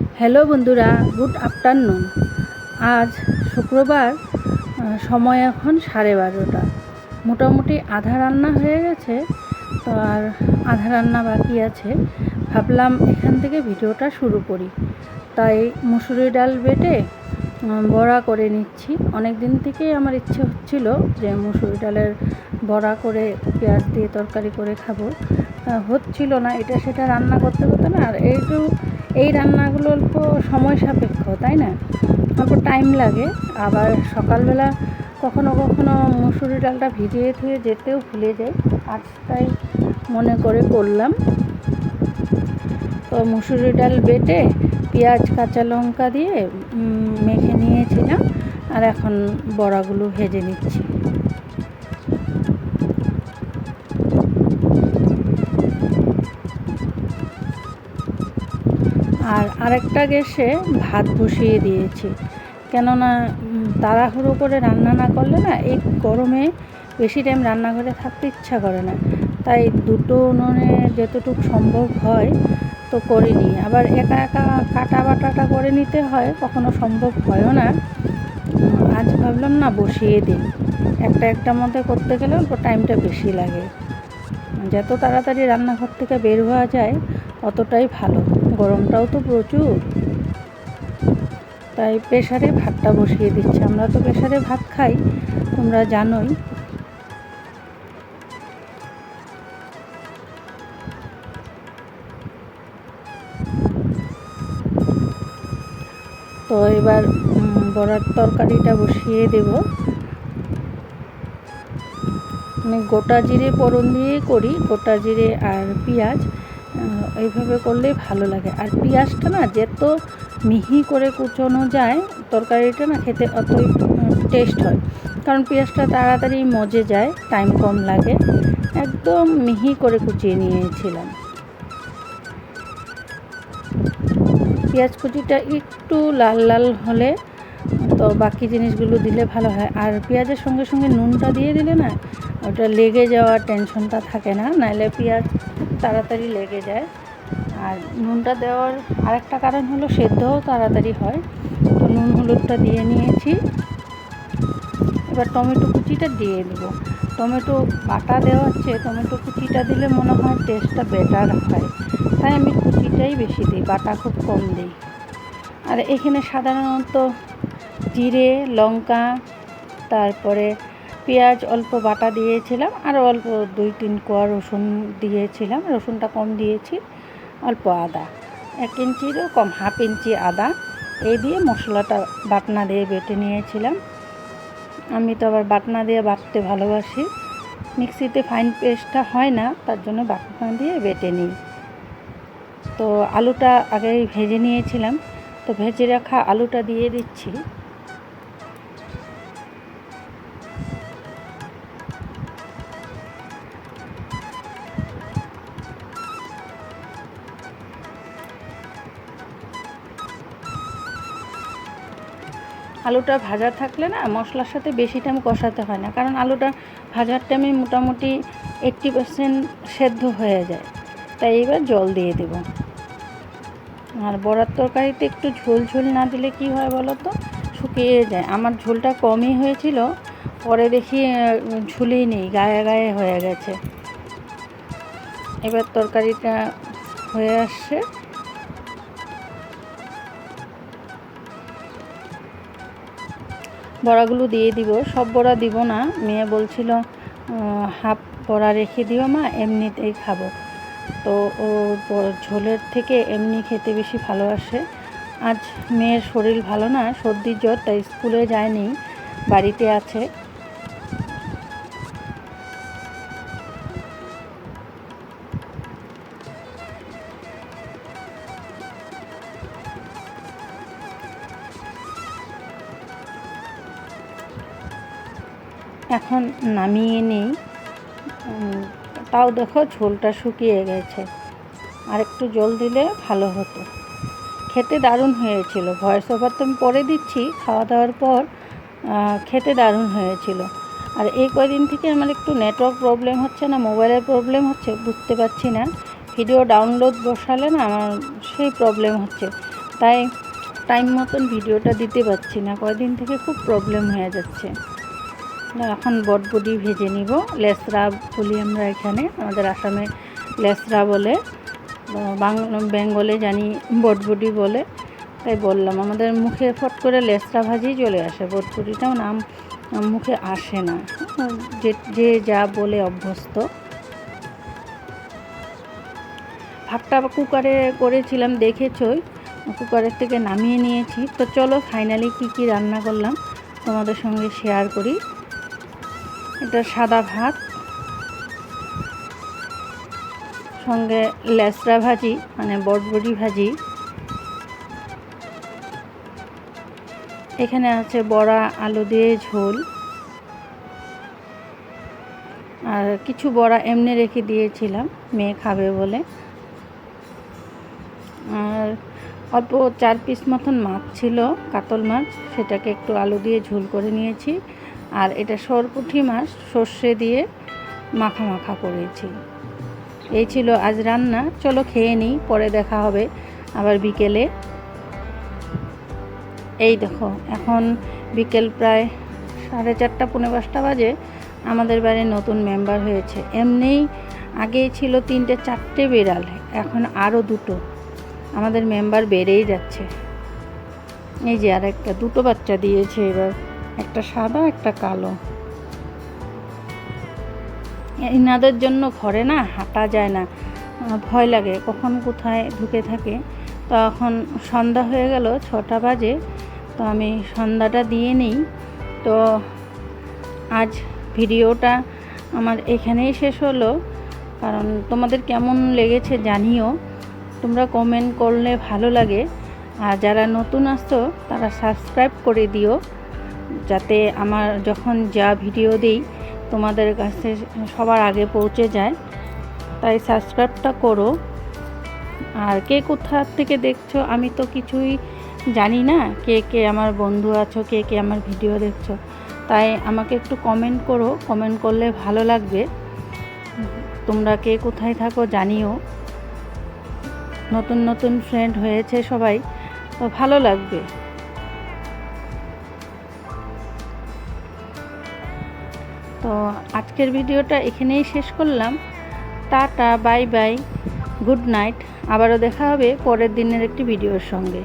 Hello বন্ধুরা, good afternoon. আজ শুক্রবার সময় এখন সাড়ে বারোটা। মোটামুটি আধা রান্না হয়ে গেছে, তো আর আধা রান্না বাকি আছে। ভাবলাম এখান থেকে ভিডিওটা শুরু করি। তাই মুসুরি ডাল বেটে বড়া করে নিচ্ছি। অনেক দিন থেকেই আমার ইচ্ছে হচ্ছিল যে মুসুরি ডালের বড়া করে পেঁয়াজ দিয়ে তরকারি করে খাব। হচ্ছিল না, এটা সেটা রান্না করতে করতে না। আর এইটু এই রান্নাগুলো অল্প সময় সাপেক্ষ, তাই না? অল্প টাইম লাগে। আবার সকালবেলা কখনো কখনো মুসুরি ডালটা ভিজিয়ে থুয়ে যেতেও ভুলে যাই। আজ তাই মনে করে করলাম। তো মুসুরি ডাল বেটে পেঁয়াজ, কাঁচা লঙ্কা দিয়ে মেখে নিয়েছিলাম আর এখন বড়াগুলো ভেজে নিচ্ছি। আর আরেকটা গ্যাসে ভাত বসিয়ে দিয়েছি। কেননা তাড়াহুড়ো করে রান্না না করলে না, এই গরমে বেশি টাইম রান্নাঘরে থাকতে ইচ্ছা করে না। তাই দুটো উনুনে যতটুকু সম্ভব হয় তো করে নিই আবার একা একা কাটা বাটাটা করে নিতে হয়, কখনো সম্ভব হয়ও না। আজ ভাবলাম না বসিয়ে দিই। একটা একটা মধ্যে করতে গেলে টাইমটা বেশি লাগে। যত তাড়াতাড়ি রান্নাঘর থেকে বের হওয়া যায়, অতটাই ভালো। গরমটাও তো প্রচুর। তাই প্রেশারে ভাতটা বসিয়ে দিচ্ছে। আমরা তো প্রেশারে ভাত খাই, তোমরা জানোই। তো এবার বড়ার তরকারিটা বসিয়ে দেব। আমি গোটা জিরে ফোড়ন দিয়েই করি, গোটা জিরে আর পেঁয়াজ এইভাবে করলেই ভালো লাগে। আর পেঁয়াজটা না যত মিহি করে কুচোনো যায়, তরকারিটা না খেতে অতই টেস্ট হয়। কারণ পেঁয়াজটা তাড়াতাড়ি মজে যায় টাইম কম লাগে। একদম মিহি করে কুচিয়ে নিয়েছিলাম। পেঁয়াজ কুচিটা একটু লাল লাল হলে তো বাকি জিনিসগুলো দিলে ভালো হয়। আর পেঁয়াজের সঙ্গে সঙ্গে নুনটা দিয়ে দিলে না, ওটা লেগে যাওয়ার টেনশনটা থাকে না নাহলে পেঁয়াজ তাড়াতাড়ি লেগে যায়। আর নুনটা দেওয়ার আরেকটা কারণ হলো সেদ্ধও তাড়াতাড়ি হয়। তো নুন হলুদটা দিয়ে নিয়েছি। এবার টমেটো কুচিটা দিয়ে দেবো। টমেটো বাটা দেওয়া হচ্ছে, টমেটো কুচিটা দিলে মনে হয় টেস্টটা বেটার হয়। তাই আমি কুচিটাই বেশি দিই, বাটা খুব কম দিই। আর এখানে সাধারণত জিরে, লঙ্কা, তারপরে পেঁয়াজ অল্প বাটা দিয়েছিলাম, আর অল্প দুই তিন কোয়া রসুন দিয়েছিলাম, রসুনটা কম দিয়েছি, অল্প আদা। এক ইঞ্চিরও কম, হাফ ইঞ্চি আদা। এই দিয়ে মশলাটা বাটনা দিয়ে বেটে নিয়েছিলাম। আমি তো আবার বাটনা দিয়ে বাটতে ভালোবাসি। মিক্সিতে ফাইন পেস্টটা হয় না, তার জন্য বাটনা দিয়ে বেটে নিই। তো আলুটা আগে ভেজে নিয়েছিলাম। তো ভেজে রাখা আলুটা দিয়ে দিচ্ছি। আলুটা ভাজা থাকলে না মশলার সাথে বেশি টাইম কষাতে হয় না। কারণ আলুটা ভাজার টাইমে মোটামুটি এইট্টি পার্সেন্ট সেদ্ধ হয়ে যায়। তাই এবার জল দিয়ে দেব। আর বড়ার তরকারিতে একটু ঝোল ঝোল না দিলে কি হয় বলো তো শুকিয়ে যায়। আমার ঝোলটা কমই হয়েছিল, পরে দেখি ঝুলেই নেই, গায়ে গায়ে হয়ে গেছে। এবার তরকারিটা হয়ে আসছে। বড়াগুলো দিয়ে দিব। সব বড়া দিব না। মেয়ে বলছিল হাফ বড়া রেখে দিও মা, এমনিতেই খাব। তো ও ঝোলের থেকে এমনি খেতে বেশি ভালোবাসে। আজ মেয়ের শরীর ভালো না, সর্দি জ্বর, তাই স্কুলে যায়নি, বাড়িতে আছে। এখন নামিয়ে নেই। তাও দেখো ঝোলটা শুকিয়ে গেছে। আর একটু জল দিলে ভালো হতো। খেতে দারুণ হয়েছিল। ভয়েস ওভার তো আমি পরে দিচ্ছি। খাওয়া দাওয়ার পর খেতে দারুণ হয়েছিল। আর এই কয়দিন থেকে আমার একটু নেটওয়ার্ক প্রবলেম হচ্ছে না মোবাইলের প্রবলেম হচ্ছে, বুঝতে পারছি না। ভিডিও ডাউনলোড বসালে না আমার সেই প্রবলেম হচ্ছে। তাই টাইম মতন ভিডিওটা দিতে পারছি না। কয়দিন থেকে খুব প্রবলেম হয়ে যাচ্ছে। এখন বটবডি ভেজে নিব। লেসরা বলি আমরা এখানে, আমাদের আসামে লেসরা বলে বেঙ্গলে জানি বটবডি বলে, তাই বললাম। আমাদের মুখে ফট করে লেসরা ভাজি চলে আসে। বটবডিটাও নাম মুখে আসে না। যে যে যা বলে অভ্যস্ত। ভাতটা কুকারে করেছিলাম, দেখেছই। কুকারের থেকে নামিয়ে নিয়েছি। তো চলো ফাইনালি কি কি রান্না করলাম তোমাদের সঙ্গে শেয়ার করি। এটা সাদা ভাত। সঙ্গে লেসরা ভাজি মানে বটবটি ভাজি। এখানে আছে বড়া, আলু দিয়ে ঝোল। আর কিছু বড়া এমনি রেখে দিয়েছিলাম, মেয়ে খাবে বলে। আর অল্প চার পিস মতন মাছ ছিল, কাতল মাছ, সেটাকে একটু আলু দিয়ে ঝোল করে নিয়েছি। আর এটা সরপুঠি মাছ, সর্ষে দিয়ে মাখা মাখা করেছি। এই ছিল আজ রান্না। চলো খেয়ে নিই, পরে দেখা হবে আবার বিকেলে। এই দেখো, এখন বিকেল প্রায় সাড়ে চারটা পনেরো পাঁচটা বাজে। আমাদের বাড়ির নতুন মেম্বার হয়েছে। এমনিই আগেই ছিল তিনটে, চারটে বেড়াল, এখন আরও দুটো। আমাদের মেম্বার বেড়েই যাচ্ছে। এই যে আর একটা দুটো বাচ্চা দিয়েছে এবার। একটা সাদা, একটা কালো। ইনাদের জন্য ঘরে না হাঁটা যায় না ভয় লাগে। কখন কোথায় ঢুকে থাকে। তো এখন সন্ধ্যা হয়ে গেল, ছটা বাজে। তো আমি সন্ধ্যাটা দিয়ে নিই। তো আজ ভিডিওটা আমার এখানেই শেষ হলো। কারণ তোমাদের কেমন লেগেছে জানিও। তোমরা কমেন্ট করলে ভালো লাগে। আর যারা নতুন আসতো তারা সাবস্ক্রাইব করে দিও। যাতে আমার যখন যা ভিডিও দিই তোমাদের কাছে সবার আগে পৌঁছে যায়। তাই সাবস্ক্রাইবটা করো। আর কে কোথা থেকে দেখছ আমি তো কিছুই জানি না। কে কে আমার বন্ধু আছো, কে কে আমার ভিডিও দেখছ। তাই আমাকে একটু কমেন্ট করো। কমেন্ট করলে ভালো লাগবে। তোমরা কে কোথায় থাকো জানিও। নতুন নতুন ফ্রেন্ড হয়েছে সবাই। তো ভালো লাগবে। তো আজকের ভিডিওটা এখানেই শেষ করলাম। Tata, bye bye, good night. আবারও দেখা হবে পরের দিনের একটি ভিডিওর সঙ্গে।